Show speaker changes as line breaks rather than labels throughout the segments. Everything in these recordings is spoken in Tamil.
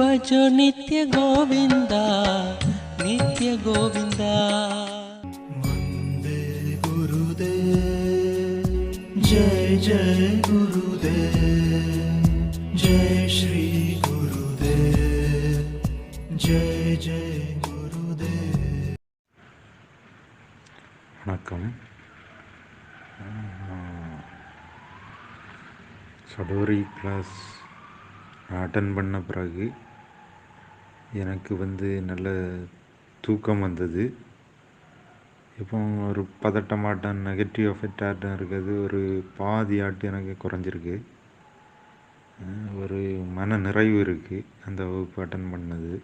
भजो नित्य गोविन्द नित्य गोविन्द
वन्दे गुरुदेव जय जय गुरुदेव जय श्री गुरुदेव जय जय गुरुदेव
வணக்கம் சடோரி கிளாஸ் அட்டன் பண்ண பிறகு எனக்கு வந்து நல்ல தூக்கம் வந்தது. இப்போ ஒரு பதட்டமாட்டம் நெகட்டிவ் எஃபெக்ட் ஆட்டம் இருக்குது ஒரு பாதி ஆட்டம் எனக்கு குறைஞ்சிருக்கு. ஒரு மன நிறைவு இருக்குது அந்த வகுப்பு அட்டன் பண்ணது.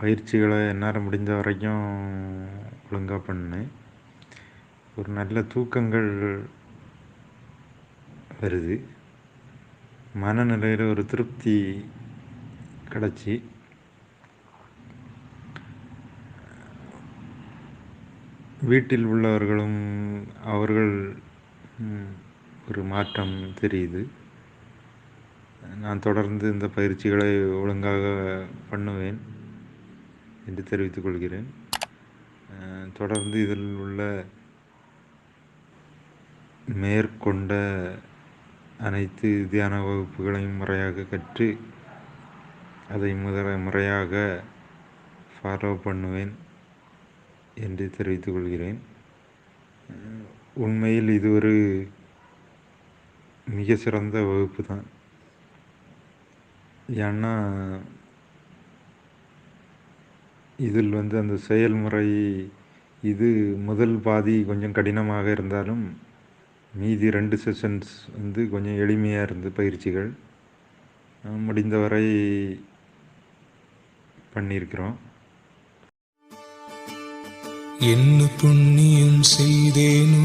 பயிற்சிகளை என்னால் முடிஞ்ச வரைக்கும் ஒழுங்காக பண்ணேன். ஒரு நல்ல தூக்கங்கள் வருது. மனநிலையில் ஒரு திருப்தி கிடச்சி. வீட்டில் உள்ளவர்களும் அவர்கள் ஒரு மாற்றம் தெரியுது. நான் தொடர்ந்து இந்த பயிற்சிகளை ஒழுங்காக பண்ணுவேன் என்று தெரிவித்துக் கொள்கிறேன். தொடர்ந்து இதில் உள்ள மேற்கொண்ட அனைத்து தியான வகுப்புகளையும் முறையாக கற்று அதை முதல முறையாக ஃபாலோ பண்ணுவேன் என்று தெரிவித்துக் கொள்கிறேன். உண்மையில் இது ஒரு மிக சிறந்த வகுப்பு தான். ஏன்னா இதில் வந்து அந்த செயல்முறை இது முதல் பாதி கொஞ்சம் கடினமாக இருந்தாலும் மீதி ரெண்டு செஷன்ஸ் வந்து கொஞ்சம் எளிமையாக இருந்து பயிற்சிகள். முடிந்தவரை பண்ணியிருக்கிறோம்.
என்ன புண்ணியம் செய்தேனோ